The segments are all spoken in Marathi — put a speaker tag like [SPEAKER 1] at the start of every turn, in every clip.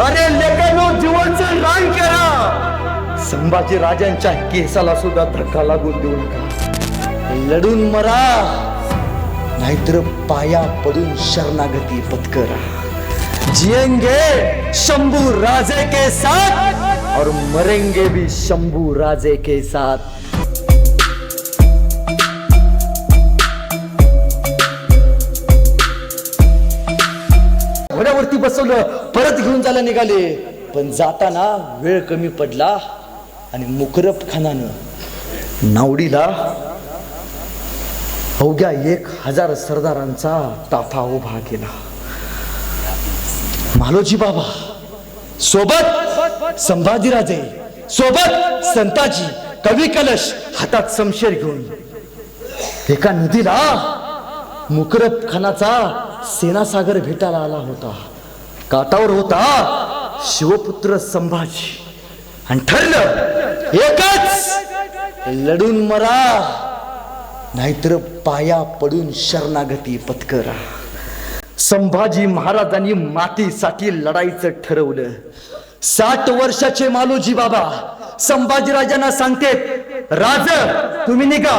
[SPEAKER 1] अरे लेकनो जीवाचं रान करा. संभाजी राजांच्या केसाला सुद्धा धक्का लागून देऊ नका लढून मरा. नाहीतर पाया पडून शरणागती पत्करा. जिएंगे शंभू राजे के साथ. और मरेंगे भी शंभू राजे के साथ. घोड्यावरती बसवलं परत घेऊन जायला निघाले. पण जाताना वेळ कमी पडला आणि मुकरब खानानं नावडीला अवघ्या एक हजार सरदारांचा ताफा उभा केला. मालोजी बाबा सोबत संभाजीराजे सोबत संताजी कवी कलश हातात समशेर घेऊन एका नदीला मुकरब खानाचा सेनासागर भेटायला आला होता. काटावर होता. शिवपुत्र संभाजी. आणि ठरलं एकच लढून मरा. नाहीतर पाया पडून शरणागती पत्करा. संभाजी महाराजांनी मातीसाठी लढायचं ठरवलं. साठ वर्षाचे मालोजी बाबा संभाजीराजांना सांगतेत राज तुम्ही निघा.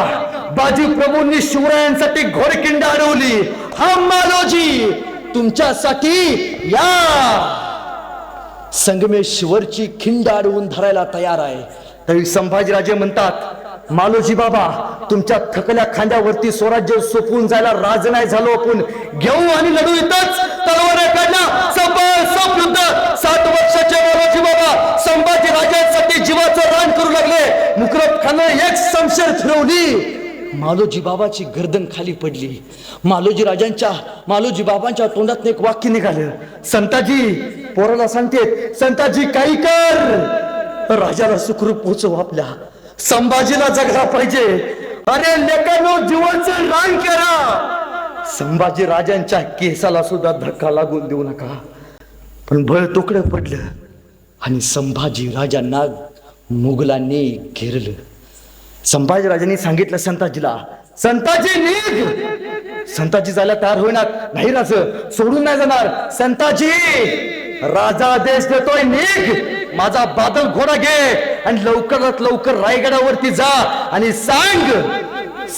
[SPEAKER 1] बाजी प्रभूंनी शिवरायांसाठी घोडकिंड अडवली. हा मालोजी तुमच्यासाठी या. संगमेश्वरची खिंड अडवून धरायला तयार आहे. तरी संभाजीराजे म्हणतात मालोजी बाबा तुमच्या थकल्या खांद्यावरती स्वराज्य सोपवून जायला राज नाही झालो आपण. घेऊ आणि लढू येतच तलवार काढला सबळ सब सात वर्षाचे मालोजी बाबा संभाजी राजांसाठी जीवाचं रान करू लागले. मुकरब खान एक समशेर फिरवली मालोजी बाबाची गर्दन खाली पडली. मालोजी राजांच्या मालोजी बाबांच्या तोंडात एक वाक्य निघालं. संताजी पोराला सांगते संताजी काही कर. राजाला सुखरूप पोचव आपल्या. संभाजीला जगला पाहिजे. अरे लेकानो जीवाचं रान करा. संभाजी राजांच्या केसाला सुद्धा धक्का लागून देऊ नका. पण भय तुकडं पडलं आणि संभाजी राजांना मुघलांनी घेरलं. संभाजीराजांनी सांगितलं संताजीला संताजी निघ! संताजी जायला तयार होईना. नाही राज सोडून नाही जाणार. संताजी राजा आदेश देतोय निघ! माझा बादल घोडा घे आणि लवकरात लवकर रायगडावरती जा आणि सांग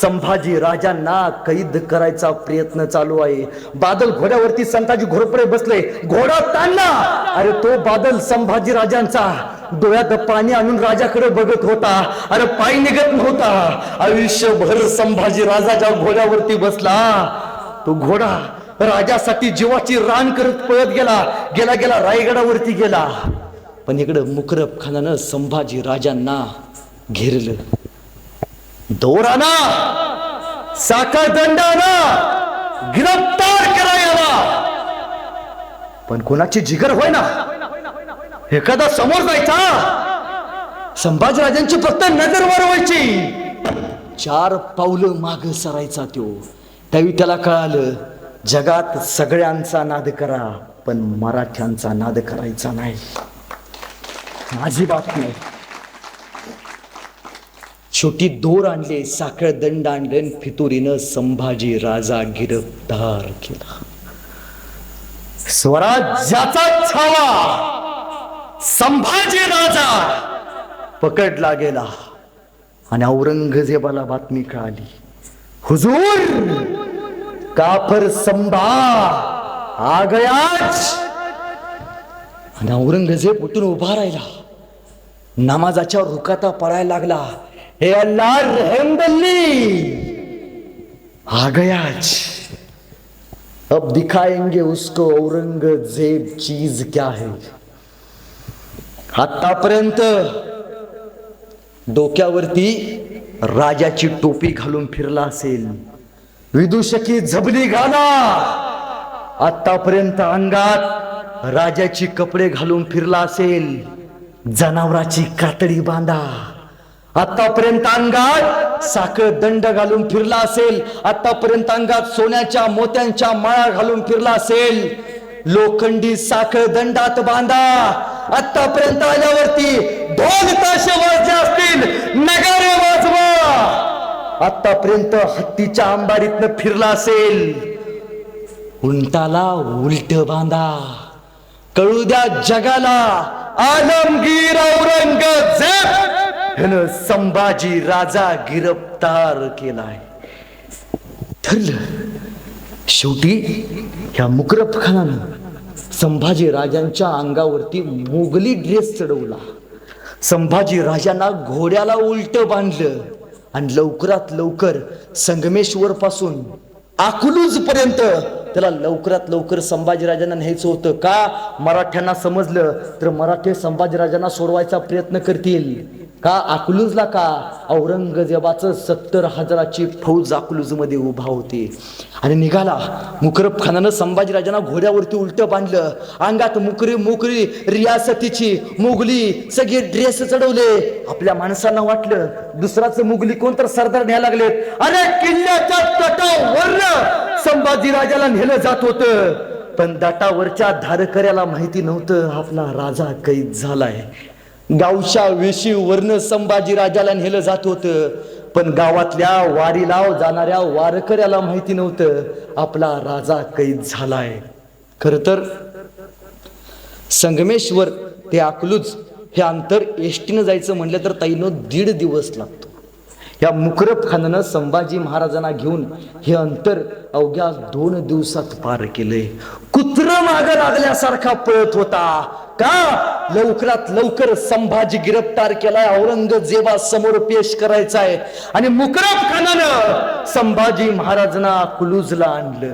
[SPEAKER 1] संभाजी राजांना कैद करायचा प्रयत्न चालू आहे. बादल घोड्यावरती संताजी घोरपडे बसले. घोडा ताणला. अरे तो बादल संभाजी राजांचा. डोळ्यात पाणी आणून राजाकडे बघत होता. अरे पाय निघत नव्हता. आयुष्यभर संभाजी राजाच्या घोड्यावरती बसला. तो घोडा राजासाठी जीवाची रान करत पळत गेला. गेला गेला रायगडावरती गेला. पण इकडं मुकरब खानानं संभाजी राजांना घेरलं. दोराना साखर दंडाना गिरफ्तार करा याला पण कोणाची जिगर होय ना एखादा समोर जायचा. संभाजीराजांची फक्त नजर वरवायची चार पावलं माग सरायचा तो. त्यावेळी त्याला कळालं जगात सगळ्यांचा नाद करा पण मराठ्यांचा नाद करायचा नाही. माझी बातमी छोटी दोर आणले साखळ दंड आणले फितुरीनं संभाजी राजा गिरफ्तार केला. स्वराज्याचा छावा! संभाजी राजा. पकडला गेला आणि औरंगजेबाला बातमी कळाली. हुजूर काफर संभा आ गयाच आणि औरंगजेब उठून उभा राहिला. नमाजाच्या रुकाता पळायला लागला. हे अल्ला रहम आगयाच आ गयाच अब दिखाएंगे उसको औरंगजेब चीज क्या है? आतापर्यंत डोक्यावरती राजाची टोपी घालून फिरला असेल. विदूषकी झबली घाला. आतापर्यंत अंगात राजाची कपडे घालून फिरला असेल. जनावराची कातडी बांधा. आतापर्यंत अंगात साखर दंड घालून फिरला असेल. आतापर्यंत अंगात सोन्याच्या मोत्यांच्या माळा घालून फिरला असेल. लोखंडी साखळ दंडात बांधा. आतापर्यंत आल्यावरती ढोल ताशे वाजले असतील. नगारे वाजवा. आतापर्यंत हत्तीच्या अंबारीतनं फिरला असेल. उंटाला उलट बांधा. कळू द्या जगाला आलमगीर औरंगजेब. ह्यानं संभाजी राजा गिरफ्तार केलाय. ठरलं. शेवटी ह्या मुकरब खानानं संभाजी राजांच्या अंगावरती मोगली ड्रेस चढवला. संभाजी राजांना घोड्याला उलट बांधलं आणि लवकरात लवकर संगमेश्वर पासून अकलूज पर्यंत त्याला लवकरात लवकर संभाजीराजांना न्यायचं होतं का? मराठ्यांना समजलं तर मराठे संभाजीराजांना सोडवायचा प्रयत्न करतील. का अकलूजला का? औरंगजेबाचं सत्तर हजाराची फौज अकलूजमध्ये उभा होती. आणि निघाला. मुकरब खानानं संभाजीराजांना घोड्यावरती उलटं बांधलं. अंगात मुकरी मुकरी रियासतीची मुघली सगळे ड्रेस चढवले. आपल्या माणसांना वाटलं दुसराच मुघली कोण तर सरदार न्यायला लागले अरे किल्ल्याच्या तटावर संभाजीराजाला नेलं जात होतं. पण दाटावरच्या धारकऱ्याला माहिती नव्हतं आपला राजा कैद झालाय. गावच्या वर्ण संभाजी राजाला नेलं जात होतं. पण गावातल्या वारीला जाणाऱ्या वारकऱ्याला माहिती नव्हतं. आपला राजा कैद झालाय. खर तर संगमेश्वर ते अकलूज हे अंतर एसटीनं जायचं म्हणलं तर ताईनं दीड दिवस लागतो. या मुकरब खानानं संभाजी महाराजांना घेऊन हे अंतर अवघ्या दोन दिवसात पार केलंय कुत्र माग लागल्यासारखा पळत होता. का? लवकरात लवकर संभाजी गिरफ्तार केलाय. औरंगजेबा समोर पेश करायचा आहे आणि मुकरब खानानं संभाजी महाराजांना कुलूजला आणलं.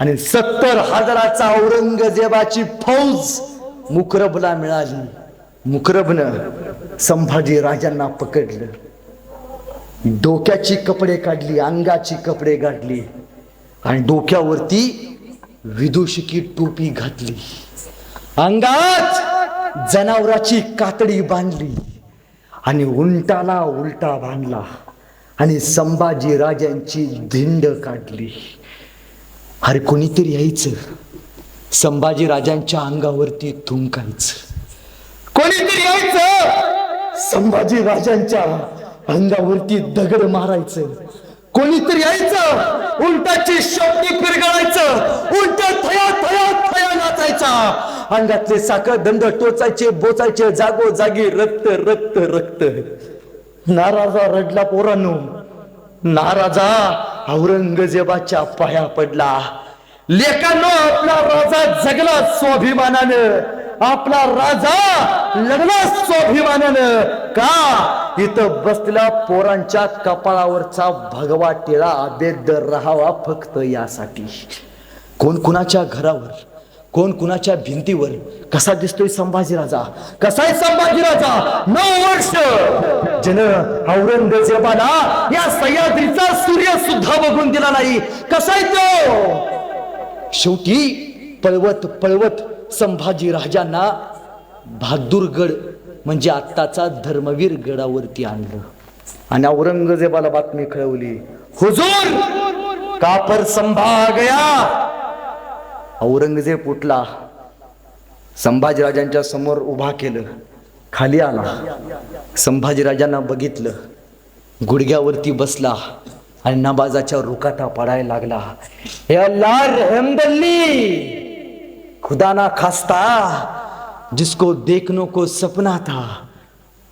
[SPEAKER 1] आणि सत्तर हजाराचा औरंगजेबाची फौज मुकरबला मिळाली. मुकरबनं संभाजी राजांना पकडलं. डोक्याची कपडे काढली अंगाची कपडे काढली आणि डोक्यावरती विदुषकी टोपी घातली. अंगात जनावराची कातडी बांधली आणि उंटाला उलटा बांधला आणि संभाजी राजांची धिंड काढली. अरे कोणीतरी यायचं. संभाजी राजांच्या अंगावरती थुंकायचं. कोणीतरी यायचं. संभाजी राजांच्या अंगावरती दगड मारायचं. कोणीतरी यायचं. उलटाची शक्ती पिरगळायचं. उलट थया थया थया नाचायचा. अंगातले साखर दंड टोचायचे बोचायचे जागो जागी रक्त रक्त रक्त. नाराजा रडला पोरांनो. नाराजा औरंगजेबाच्या पाया पडला. लेखानो आपला राजा जगला स्वाभिमानानं. आपला राजा लढला स्वाभिमानानं का? इथं बसलेल्या पोरांच्या कपाळावरचा भगवा टिळा अभेद राहावा फक्त यासाठी. कोण कुणाच्या घरावर कोण कुणाच्या भिंतीवर कसा दिसतोय संभाजी राजा? कसा आहे संभाजीराजा नऊ वर्ष! जन औरंगजेबाला या सह्याद्रीचा सूर्य सुद्धा बघून दिला नाही. कसा आहे तो? शेवटी पळवत पळवत संभाजी राजांना बहादूरगड म्हणजे आत्ताचा धर्मवीर गडावरती आणलं. आणि औरंगजेबाला बातमी कळवली हुजूर कापर संभा गया औरंगजेब उठला संभाजीराजांच्या समोर उभा केलं खाली आला. संभाजीराजांना बघितलं गुडघ्यावरती बसला आणि नबाजाच्या रुकाटा पडायला लागला. हे अल्ला रहमदल्ली खुदा ना खास्ता जिसको देखने को सपना था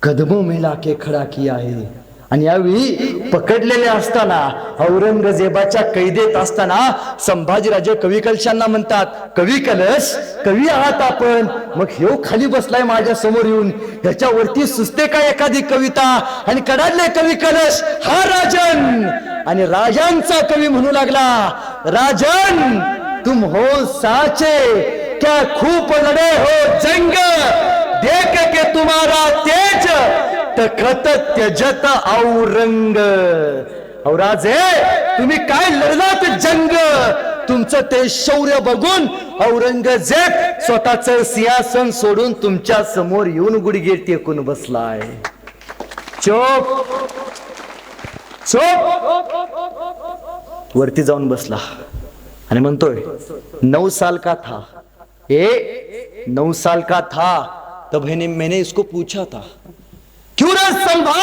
[SPEAKER 1] कदमों में लाके खडा किया है। आणि यावेळी पकडलेले असताना औरंगजेबाच्या कैदेत असताना संभाजीराजे कवी कलशांना म्हणतात कवी कलश कवी आहात आपण? मग हे खाली बसलाय माझ्यासमोर येऊन ह्याच्यावरती सुचते का एखादी कविता? आणि कडाडले कवी कलश हा राजन! आणि राजांचा कवी म्हणू लागला राजन तुम हो साचे क्या खूप लढे हो जंग। देख के तुम्हारा तेज तखत त्यजत औरंग। औराजे तुम्ही काय लढलात जंग? तुमचं ते शौर्य बघून औरंगजेब स्वतःच सिंहासन सोडून तुमच्यासमोर येऊन गुडघे टेकून बसलाय. चोप. चोप. वरती जाऊन बसला. आणि म्हणतोय नऊ साल का था? ए, नौ साल का था, तब मैंने मैंने इसको पूछा था, क्यों रे संभा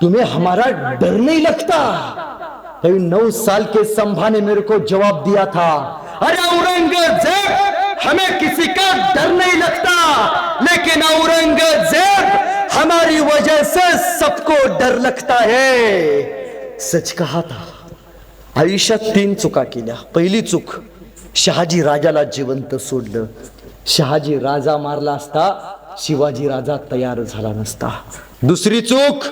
[SPEAKER 1] तुम्हें हमारा डर नहीं लगता? कभी नौ साल के संभा ने मेरे को जवाब दिया था, अरे औरंगज़ेब, हमें किसी का डर नहीं लगता, लेकिन औरंगज़ेब, हमारी वजह से सबको डर लगता है। सच कहा था। आयुष्यात तीन चुका केल्या पहिली चूक। शहाजी राजाला जिवंत सोडलं. शहाजी राजा मारला असता शिवाजी राजा तयार झाला नसता. दुसरी चूक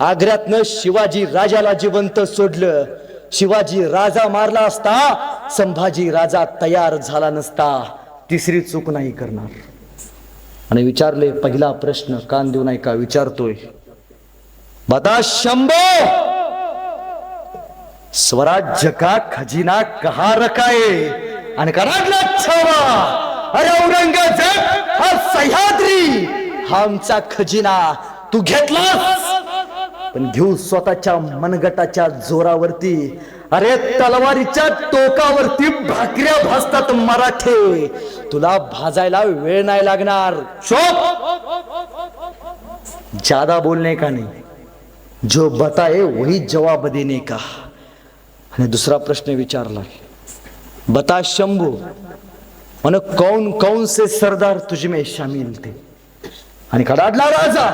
[SPEAKER 1] आग्र्यातनं शिवाजी राजाला जिवंत सोडलं. शिवाजी राजा मारला असता संभाजी राजा तयार झाला नसता. तिसरी चूक नाही करणार. आणि विचारले पहिला प्रश्न कान देऊ नाही का विचारतोय. बता शंभो! स्वराज्य का खजिना कहा रखा है? आणि कराडला छावा। अरे औरंगजेब हा सह्याद्री हा आमचा खजिना तू घेतलास? पण घेऊ स्वतःच्या मनगटाच्या जोरावरती. अरे तलवारीच्या टोकावरती भाकऱ्या भासतात मराठे. तुला भाजायला वेळ नाही लागणार. चोप! ज्यादा बोलणे का नाही? जो बताए वही जवाब देने का. आणि दुसरा प्रश्न विचारला. बता शंभू मन कौन कौन से सरदार तुझ में शामिल थे? आणि कडाडला राजा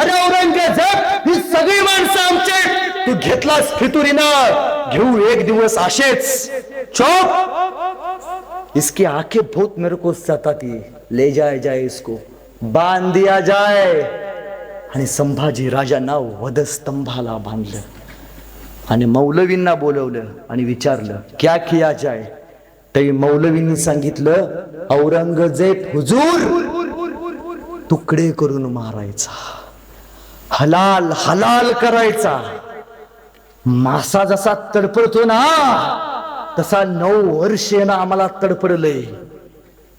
[SPEAKER 1] अरे औरंगजेब ही सगळी माणसं आमचे. तू घेतलास फितुरीना घेऊ एक दिवस असेच. चौप. इसकी आंखें बहुत मेरे को सताती ले जाय जाय इसको। बांध दिया जाय आणि संभाजी राजांना वधस्तंभाला बांधलं. आणि मौलवींना बोलवलं आणि विचारलं क्या किया जाय तरी मौलवींनी सांगितलं औरंगजेब हुजूर तुकडे करून मारायचा हलाल हलाल करायचा मासा जसा तडपडतो ना तसा नऊ वर्ष ना आम्हाला तडपडलंय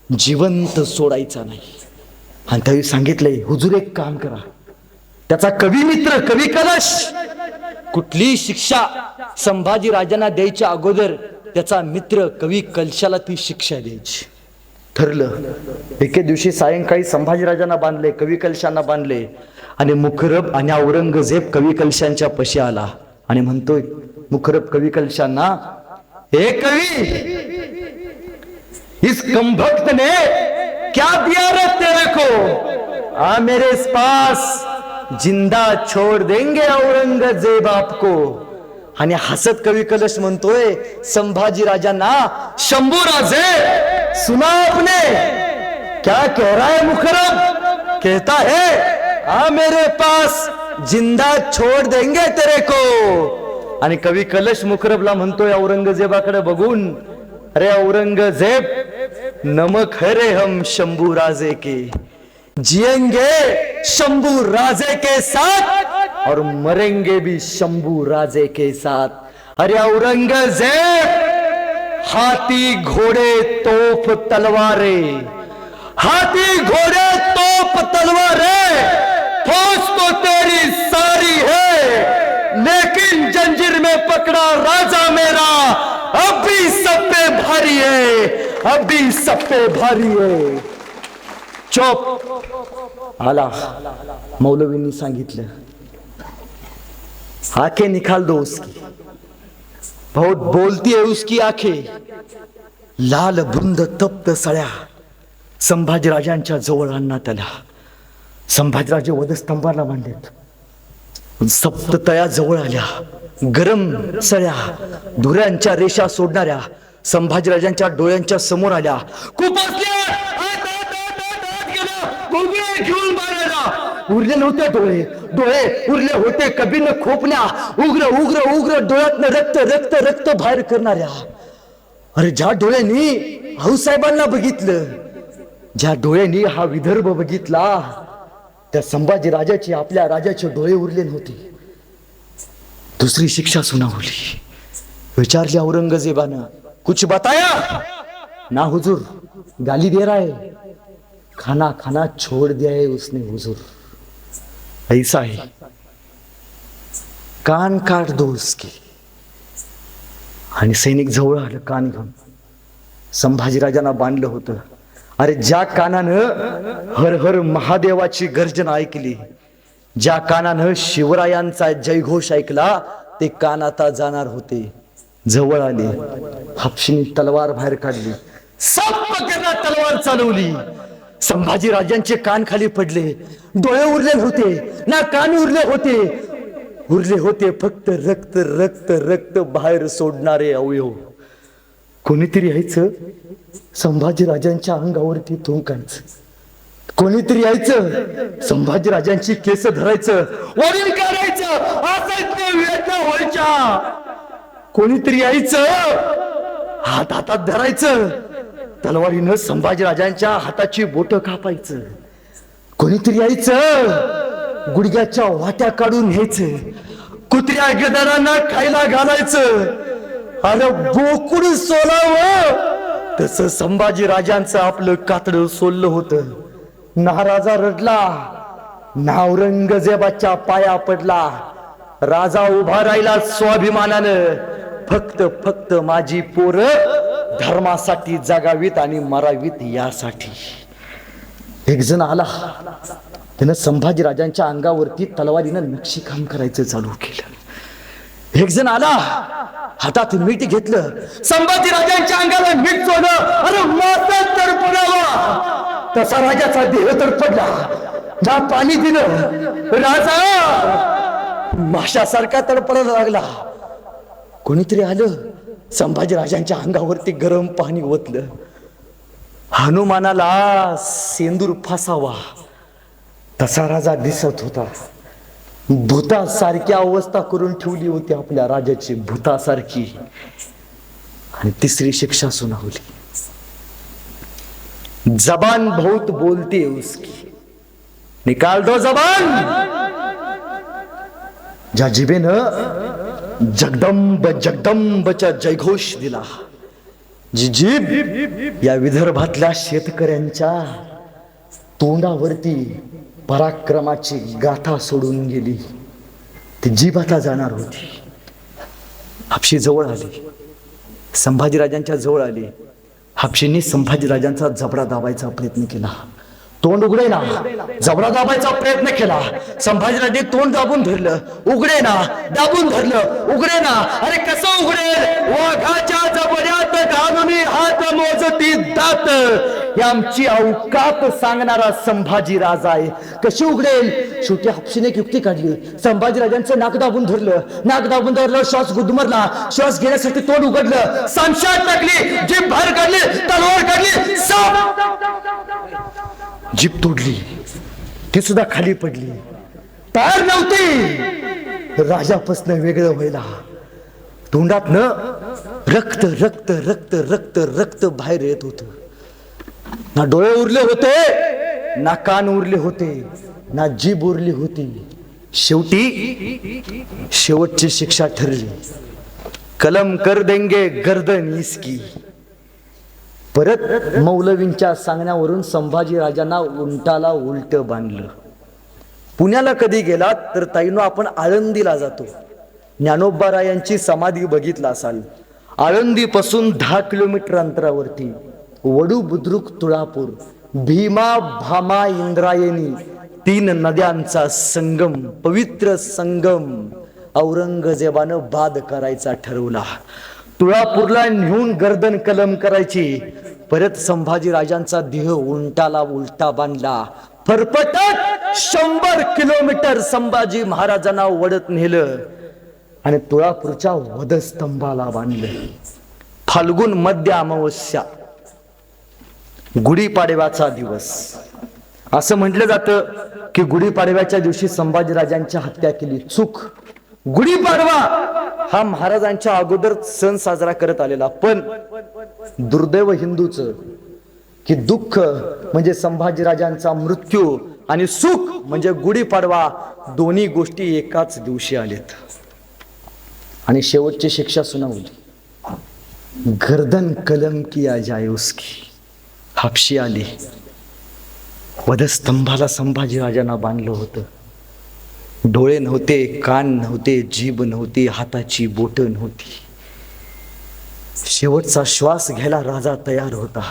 [SPEAKER 1] जिवंत सोडायचा नाही. आणि त्यावेळी सांगितलंय हुजूर एक काम करा त्याचा कवी मित्र कवी कलश कुठली शिक्षा संभाजी राजांना द्यायच्या अगोदर त्याचा मित्र कवी कलशाला ती शिक्षा द्यायची. ठरलं. एके दिवशी सायंकाळी संभाजीराजांना बांधले कवी कलशांना बांधले आणि मुखरब आणि औरंगजेब कवी कलशांच्या पशी आला आणि म्हणतोय मुखरब कवी कलशांना हे कवी इस कमभक्त ने क्या दिया रे तेरे को? आ मेरे पास जिंदा छोड़ देंगे औरंगजेब आपको. आणि हसत कवी कलश म्हणतोय संभाजी राजांना शंभू राजे सुना आपने. क्या कह रहा है मुखरब कहता है आ मेरे पास जिंदा छोड़ देंगे तेरे को. आणि कवी कलश मुखरबला म्हणतोय औरंगजेबाकडे बघून अरे औरंगजेब नमक हरे हम शंभू राजे के. जिएँगे शंभू राजे के साथ और मरेंगे भी शंभू राजे के साथ। अरे औरंगज़ेब, हाथी घोड़े तोप तलवारे। हाथी घोड़े तोप तलवारे, फौज तो तेरी सारी है। लेकिन जंजीर में पकड़ा राजा मेरा, अब भी सब पे भारी है, अब भी सब पे भारी है। चोप. आला. मौलवींनी सांगितलं आखे निकाल दो उसकी बहुत बोलती है उसकी आखे. लाल बुंद तप्त सळ्या. संभाजीराजांच्या जवळ आणण्यात त्याला संभाजीराजे वधस्तंभाला मांडलेत. सप्त तया जवळ आल्या. गरम सळ्या. धुऱ्यांच्या रेषा सोडणाऱ्या. संभाजीराजांच्या डोळ्यांच्या समोर आल्या. खूप आत, आत, आत, आत, आत गेल्या! गुंगे घेऊन मारायला उरले नव्हते डोळे. डोळे उरले होते कबीन खोपण्या. उग्र उग्र उग्र डोळ्यातनं रक्त रक्त रक्त बाहेर करणाऱ्या. अरे ज्या डोळ्यांनी भाऊसाहेबांना बघितलं ज्या डोळ्यांनी हा विदर्भ बघितला त्या संभाजी राजाची आपल्या राजाचे डोळे उरले नव्हते. दुसरी शिक्षा सुनावली. विचारली औरंगजेबानं कुछ बताया? ना हुजूर गाली दे रहा है. खाना खाना छोड़ दिया है उसने हुजूर. ऐसा है कान काट दोस की आणि सैनिक जवळ आलं कान घेऊन. संभाजीराजांना बांधलं होतं. अरे ज्या कानानं हर हर महादेवाची गर्जना ऐकली ज्या कानानं शिवरायांचा जयघोष ऐकला ते कान आता जाणार होते. जवळ आले. हापशीने तलवार बाहेर काढली. सप्प तलवार चालवली. संभाजी राजांचे कान खाली पडले. डोळे उरले होते ना कान उरले होते. उरले होते फक्त रक्त रक्त रक्त बाहेर सोडणारे अवयव. कोणीतरी यायचं? संभाजी राजांच्या अंगावरती थुंकायचं. कोणीतरी यायचं? संभाजी राजांची केस धरायचं. वडील काढायचं. असायचं वेदना व्हायच्या. कोणीतरी यायचं? हात हातात धरायचं. तलवारीनं संभाजीराजांच्या हाताची बोट कापायचं. कोणीतरी यायचं. गुडघ्याच्या वाट्या काढून घ्यायचं कुत्र्या गदारांना खायला घालायचं. अरे बोकुड सोलावं. तस संभाजी राजांचं आपलं कातड सोललं होतं. नाराजा रडला. ना औरंगजेबाच्या पाया पडला. राजा उभा राहिला स्वाभिमानानं. फक्त फक्त माझी पोरं धर्मासाठी जगावीत आणि मरावीत यासाठी. एक जण आला. त्यानं संभाजी राजांच्या अंगावरती तलवारीनं नक्षीकाम करायचं चालू केलं. एक जण आला. हातात मीठ घेतलं. संभाजी राजांच्या अंगाला मीठ चोलं अरे माता तडपडावा तसा राजाचा देह तडपडला ना पाणी दिलं. राजा! माशासारखा तडपडायला लागला. कोणीतरी आलं. संभाजीराजांच्या अंगावरती गरम पाणी ओतलं. हनुमानाला सेंदूर फासावा. तसा राजा दिसत होता. भूतासारखी अवस्था करून ठेवली होती आपल्या राजाची भूतासारखी. आणि तिसरी शिक्षा सुनावली. जबान बहुत बोलते उसकी. निकाल दो जबान. ज्या जिबेनं जगदंब जगदंबच्या जयघोष दिला. जी जीभ या विदर्भातल्या शेतकऱ्यांच्या तोंडावरती पराक्रमाची गाथा सोडून गेली. ती जीभ आता जाणार होती. हापशी जवळ आली. संभाजीराजांच्या जवळ आली. हापशींनी संभाजीराजांचा जबडा दाबायचा प्रयत्न केला. तोंड उघडे ना. जबरा दाबायचा प्रयत्न केला. संभाजीराजे तोंड दाबून धरलं. उघडे ना. दाबून धरलं. उघडे ना. अरे कसं उघडेल वाघाच्या जबड्यात घालून हात मोजती दात. ही आमची अवकात सांगणारा संभाजी राजा आहे. कशी उघडेल? शेवटी हापशीने एक युक्ती काढली. संभाजी राजांचं नाक दाबून धरलं. नाक दाबून धरलं श्वास गुदमरला. श्वास घेण्यासाठी तोंड उघडलं. संशयात टाकली जीभ बाहेर काढली तलवार काढली. जीप तोडली. ती सुद्धा खाली पडली. तयार नव्हती. राजापासनं वेगळं व्हायला. तोंडात न रक्त रक्त रक्त रक्त रक्त बाहेर येत होत. ना डोळे उरले होते ना कान उरले होते ना जीभ उरली होती. शेवटी शेवटची शिक्षा ठरली. कलम कर देंगे गर्दन इसकी. परत मौलवींच्या सांगण्यावरून संभाजी राजांना उंटाला उलट बांधलं. पुण्याला कधी गेलात तर ताईनो आपण आळंदीला जातो. ज्ञानोबारायांची समाधी बघितला असाल. आळंदीपासून दहा किलोमीटर अंतरावरती वडू बुद्रुक तुळापूर भीमा भामा इंद्रायणी तीन नद्यांचा संगम पवित्र संगम औरंगजेबानं बाद करायचा ठरवला. तुळापूरला नेऊन गर्दन कलम करायची. परत संभाजी राजांचा देह उंटाला उलटा बांधला. फरफटत शंभर किलोमीटर संभाजी महाराजांना वडत नेलं. आणि तुळापूरच्या वधस्तंभाला बांधलं. फाल्गुन मध्य अमावस्या. गुढीपाडव्याचा दिवस. असं म्हटलं जातं की गुढीपाडव्याच्या दिवशी संभाजीराजांची हत्या केली चूक. गुढीपाडवा हा महाराजांच्या अगोदर सण साजरा करत आलेला. पण दुर्दैव हिंदूच की दुःख म्हणजे संभाजीराजांचा मृत्यू आणि सुख म्हणजे गुढीपाडवा दोन्ही गोष्टी एकाच दिवशी आलेत. आणि शेवटची शिक्षा सुनावली. गर्दन कलम किया जाय उसकी. हापशी आली. वधस्तंभाला संभाजीराजांना बांधलं होतं. डोळे नव्हते कान नव्हते जीभ नव्हती हाताची बोट नव्हती. शेवटचा श्वास घ्यायला राजा तयार होता.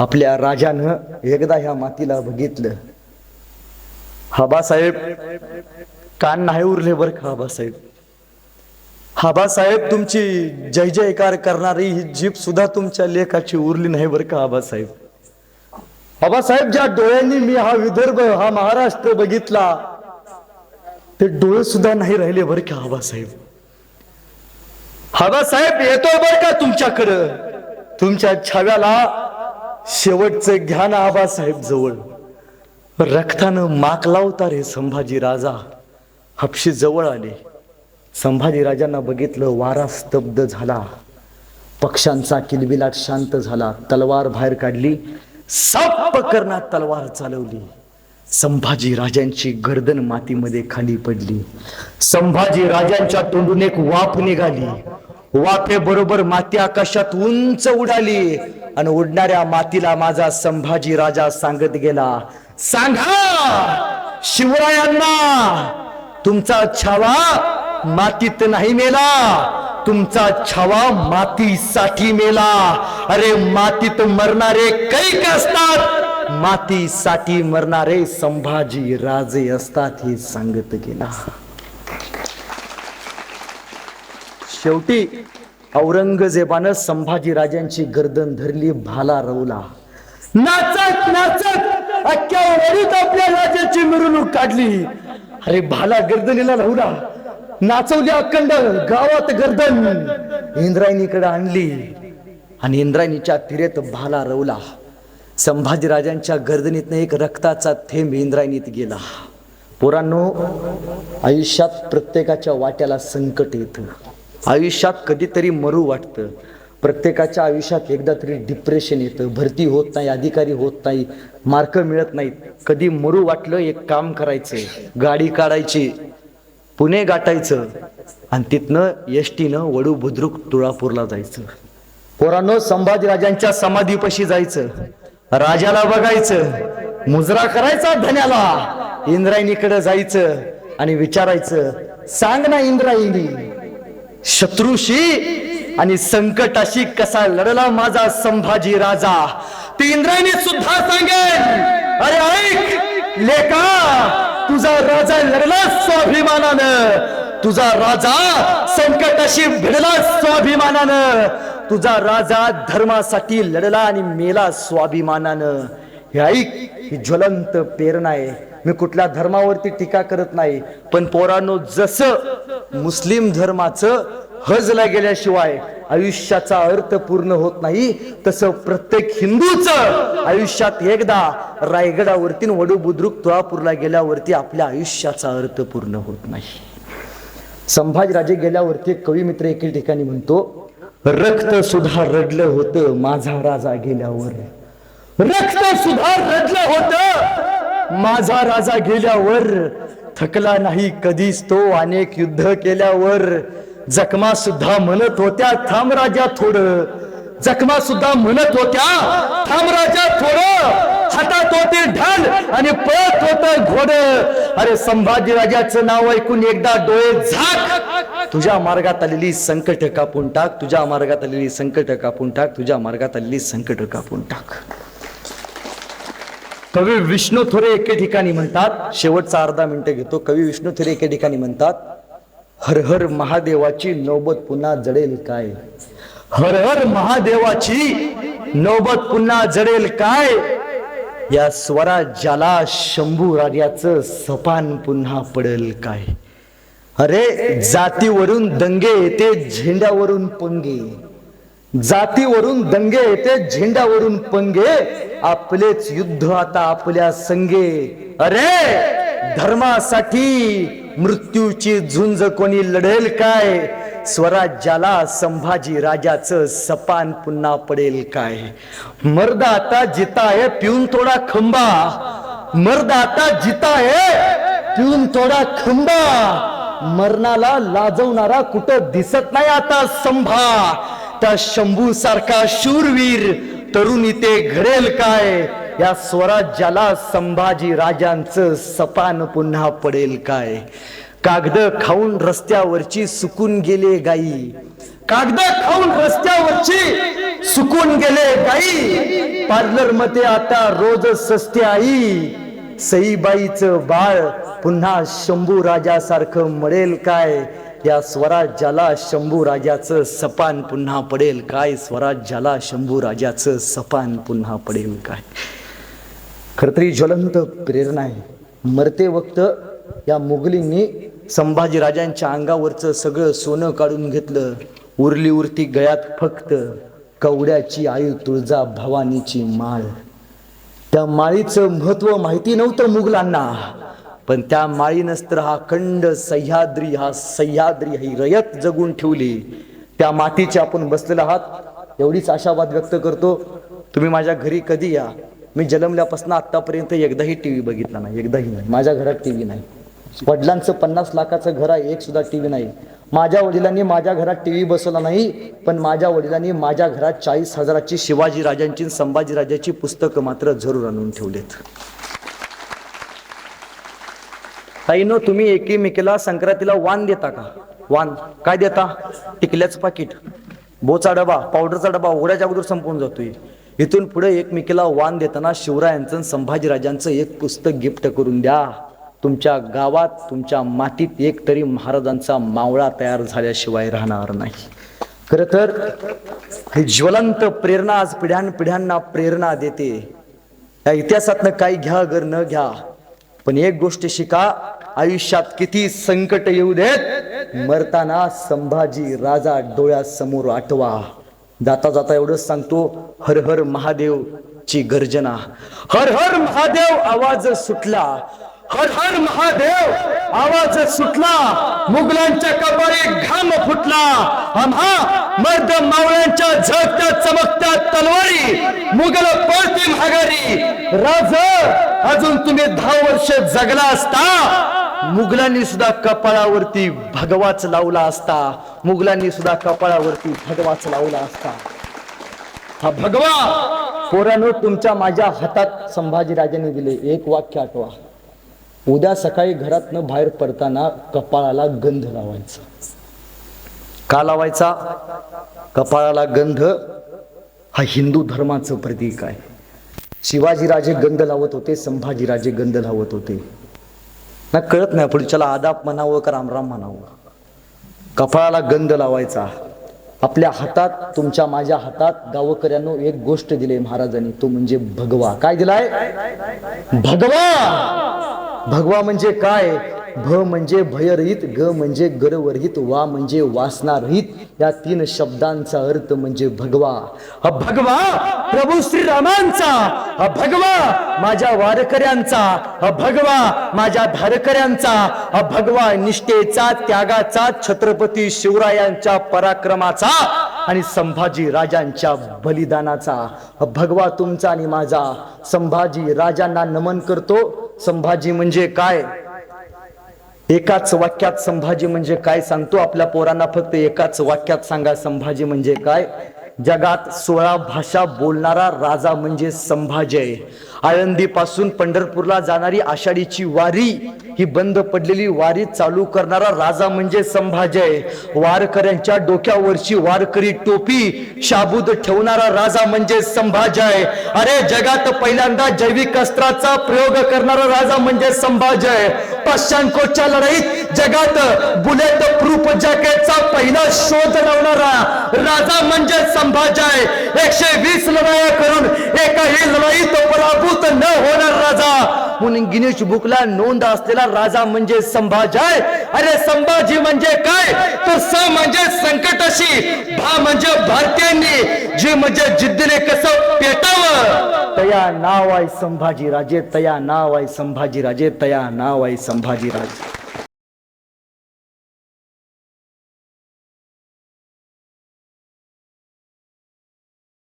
[SPEAKER 1] आपल्या राजानं एकदा ह्या मातीला बघितलं. आबासाहेब कान नाही उरले बर का आबासाहेब आबासाहेब तुमची जय जयकार करणारी ही जीप सुद्धा तुमच्या लेखाची उरली नाही बरं का आबासाहेब आबासाहेब ज्या डोळ्यांनी मी हा विदर्भ हा महाराष्ट्र बघितला ते डोळे सुद्धा नाही राहिले बरं का आबासाहेब आबासाहेब येतो बरं का तुमच्याकडं? तुमच्या छाव्याला शेवटचं घ्या ना आबासाहेब जवळ. रक्तानं माक लावता रे संभाजी राजा. हापशी जवळ आले. संभाजी राजांना बघितलं वारा स्तब्ध झाला. पक्ष्यांचा किलबिलाट शांत झाला. तलवार बाहेर काढली. साप करण्यात तलवार चालवली. संभाजी राजांची गर्दन मातीमध्ये खाली पडली. संभाजी राजांच्या तोंडून एक वाफ निघाली. वाफे बरोबर माती आकाशात उंच उडाली. आणि उडणाऱ्या मातीला माझा संभाजी राजा सांगत गेला सांगा शिवरायांना तुमचा छावा मातीत नाही मेला. तुमचा छावा मातीसाठी मेला. अरे मातीत मरणारे कैक असतात. मातीसाठी मरणारे संभाजी राजे असतात हे सांगत गेला. शेवटी औरंगजेबानं संभाजी राजांची गर्दन धरली भाला रवला. नाचत नाचत अख्ख्या वरीत आपल्या राजाची मिरवणूक काढली. अरे भाला गर्दनीला रवला. नाचवली अखंड गावात गर्दन. इंद्रायणीकडे आणली आणि इंद्रायणीच्या तिरेत भाला रवला. संभाजीराजांच्या गर्दनीतनं एक रक्ताचा थेंब इंद्रायणीत गेला. पोरांनो आयुष्यात प्रत्येकाच्या वाट्याला संकट येतं. आयुष्यात कधीतरी मरू वाटतं. प्रत्येकाच्या आयुष्यात एकदा तरी डिप्रेशन येतं. भरती होत नाही अधिकारी होत नाही मार्क मिळत नाहीत. कधी मरू वाटलं एक काम करायचं. गाडी काढायची पुणे गाठायचं आणि तिथनं एस टीनं वडू बुद्रुक तुळापूरला जायचं. पोरांनो संभाजीराजांच्या समाधीपाशी जायचं. राजाला बघायचं मुजरा करायचा धन्याला. इंद्रायणीकडे जायचं आणि विचारायचं सांग ना इंद्रायणी शत्रूशी आणि संकटाशी कसा लढला माझा संभाजी राजा? ती इंद्रायणी सुद्धा सांगेल अरे ऐक लेका तुझा राजा लढला स्वाभिमानानं. तुझा राजा संकटाशी भिडला स्वाभिमानानं. तुझा राजा धर्मासाठी लढला आणि मेला स्वाभिमानानं. हे ऐक ही ज्वलंत प्रेरणा आहे. मी कुठल्या धर्मावरती टीका करत नाही. पण पोरांनो जसं मुस्लिम धर्माचं हजला गेल्याशिवाय आयुष्याचा अर्थ पूर्ण होत नाही तसं प्रत्येक हिंदूच आयुष्यात एकदा रायगडावरती वडू बुद्रुक तुळापूरला गेल्यावरती आपल्या आयुष्याचा अर्थ पूर्ण होत नाही. संभाजीराजे गेल्यावरती कवी मित्र एके ठिकाणी म्हणतो रक्त सुद्धा रडलं होतं माझा राजा गेल्यावर. रक्त सुद्धा रडलं होतं माझा राजा गेल्यावर. थकला नाही कधीच तो अनेक युद्ध केल्यावर. जखमा सुद्धा म्हणत होत्या थांब राजा थोडं. जखमा सुद्धा म्हणत होत्या थांब राजा थोडं. हातात होते ढाल आणि पळत होत घोड. अरे संभाजी राजाचं नाव ऐकून एकदा डोळे झाक. तुझ्या मार्गात आलेली संकट कापून टाक. तुझ्या मार्गात आलेली संकट कापून टाक. तुझ्या मार्गात आलेली संकट कापून टाक. कवी विष्णू थोरे एके ठिकाणी म्हणतात शेवटचा अर्धा मिनिट घेतो. कवी विष्णू थोरे एके ठिकाणी म्हणतात हर हर महादेवाची नौबत पुन्हा जडेल काय? हर हर महादेवाची नौबत पुन्हा जडेल काय? या स्वराज्याला शंभू राजाचं सपान पुन्हा पडल काय? अरे जातीवरून दंगे येते झेंड्यावरून पंगे. जातीवरून दंगे येते झेंड्यावरून पंगे. आपलेच युद्ध आता आपल्या संगे. अरे धर्मासाठी मृत्यूची झुंज कोणी लढेल काय? स्वराज्याला संभाजी राजाचं सपान पुन्हा पडेल काय? मर्द आता जिताय पिऊन थोडा खंबा. मर्द आता जिताय पिऊन थोडा खंबा. मरणाला लाजवणारा कुठं दिसत नाही आता संभा. त्या शंभू सारखा शूरवीर तरुणी ते घडेल काय? या स्वराज्याला संभाजी राजांचं सपान पुन्हा पडेल काय? कागद खाऊन रस्त्यावरची सुकून गेले गाई. कागद खाऊन रस्त्यावरची सुकून गेले गाई. पार्लरमध्ये आता रोज सस्ते आई. सईबाईचं बाळ पुन्हा शंभू राजासारखं मळेल काय? या स्वराज्याला शंभू राजाचं सपान पुन्हा पडेल काय? स्वराज्याला शंभू राजाचं सपान पुन्हा पडेल काय? खरतरी ज्वलंत प्रेरणा आहे. मरते वक्त या मुघलींनी संभाजीराजांच्या अंगावरचं सगळं सोनं काढून घेतलं. उरली उरती गळ्यात फक्त कवड्याची आई तुळजा भवानीची माळ. त्या माळीचं महत्त्व माहिती नव्हतं मुघलांना पण त्या माळीनंच तर हा खंड सह्याद्री हा सह्याद्री ही रयत जगून ठेवली. त्या मातीचे आपण बसलेले आहात. एवढीच आशावाद व्यक्त करतो. तुम्ही माझ्या घरी कधी या? मी जन्मल्यापासून आतापर्यंत एकदाही टी व्ही बघितला नाही. एकदाही नाही. माझ्या घरात टी व्ही नाही. वडिलांचं पन्नास लाखाचं घर आहे एक सुद्धा टीव्ही नाही. माझ्या वडिलांनी माझ्या घरात टीव्ही बसवला नाही पण माझ्या वडिलांनी माझ्या घरात चाळीस हजाराची शिवाजी राजांची संभाजी राजाची पुस्तकं मात्र जरूर आणून ठेवलेत. ताईनो तुम्ही एकीमेकीला संक्रांतीला वाण देता का? वाण? काय देता? टिकल्याचं पाकिट. बोचा डबा पावडरचा डबा उघड्याच्या अगोदर संपून जातोय. इथून पुढे एकमेकीला वाण देताना शिवरायांचं संभाजीराजांचं एक पुस्तक गिफ्ट करून द्या. तुमच्या गावात तुमच्या मातीत एक तरी महाराजांचा मावळा तयार झाल्याशिवाय राहणार नाही. खर तर ही ज्वलंत प्रेरणा आज पिढ्यानपिढ्यांना प्रेरणा देते. या इतिहासातनं काही घ्या अगर न घ्या पण एक गोष्ट शिका आयुष्यात किती संकट येऊ देत मरताना संभाजी राजा डोळ्यासमोर आठवा. जाता जाता एवढंच सांगतो हर हर महादेव ची गर्जना. हर हर महादेव आवाज सुटला हर हर महादेव आवाज सुटला मुघलांच्या कपाळी घाम फुटला. आम्हा मर्द मावळ्यांच्या झळकत्या चमकत्या तलवारी मुघल पळती महागारी राज अजून तुम्ही दहा वर्ष जगला असता. मुघलांनी सुद्धा कपाळावरती भगवाच लावला असता. मुघलांनी सुद्धा कपाळावरती भगवाच लावला असता. हा भगवा पोरानो तुमच्या माझ्या हातात संभाजीराजांनी दिले. एक वाक्य आठवा. उद्या सकाळी घरातनं बाहेर पडताना कपाळाला गंध लावायचा. का लावायचा? कपाळाला गंध हा हिंदू धर्माचं प्रतीक आहे. शिवाजीराजे गंध लावत होते संभाजीराजे गंध लावत होते. ना कळत नाही पुढच्याला आदाप म्हणावं का रामराम म्हणावं? कपाळाला गंध लावायचा. आपल्या हातात तुमच्या माझ्या हातात गावकऱ्यांनो एक गोष्ट दिली महाराजांनी तो म्हणजे भगवा. काय दिलाय? भगवा! भगवा म्हणजे काय? भ म्हणजे भयरहित ग म्हणजे गरवरहित वा म्हणजे वासनारहित. या तीन शब्दांचा अर्थ म्हणजे भगवा. हा भगवा प्रभू श्रीरामांचा हा भगवा माझ्या वारकऱ्यांचा हा भगवा माझ्या धारकऱ्यांचा हा भगवा निष्ठेचा त्यागाचा छत्रपती शिवरायांच्या पराक्रमाचा. आणि संभाजी राजांच्या बलिदानाचा. भगवा तुमचा आणि माझा. संभाजी राजांना नमन करतो. संभाजी म्हणजे काय? एकाच वाक्यात संभाजी म्हणजे काय सांगतो आपल्या पोरांना? फक्त एकाच वाक्यात सांगा संभाजी म्हणजे काय? जगात सोळा भाषा बोलणारा राजा म्हणजे संभाजी आळंदी पासून पंढरपूरला जाणारी आषाढीची वारी ही बंद पडलेली वारी चालू करणारा राजा म्हणजे संभाजी आहे वारकऱ्यांच्या डोक्यावरची वारकरी टोपी शाबूद ठेवणारा राजा म्हणजे संभाजी आहे अरे जगात पहिल्यांदा जैविक अस्त्राचा प्रयोग करणारा राजा म्हणजे संभाजी आहे पाचशांकोच्या लढाईत जगात बुलेट प्रूफ जॅकेटचा पहिला शोध लावणारा राजा म्हणजे संभाजी आहे एकशे वीस लढाया करून एकाही लढाईत पराभूत न होणार राजा. म्हणून गिनीश बुकला नोंद असलेला राजा म्हणजे संभाजी. अरे संभाजी म्हणजे काय? तर स म्हणजे संकटाशी भा म्हणजे भारतीयांनी जी म्हणजे जिद्दीने कसं पेटावं. तया नाव आहे संभाजी राजे तया नाव आहे संभाजी राजे तया नाव आहे संभाजी राजे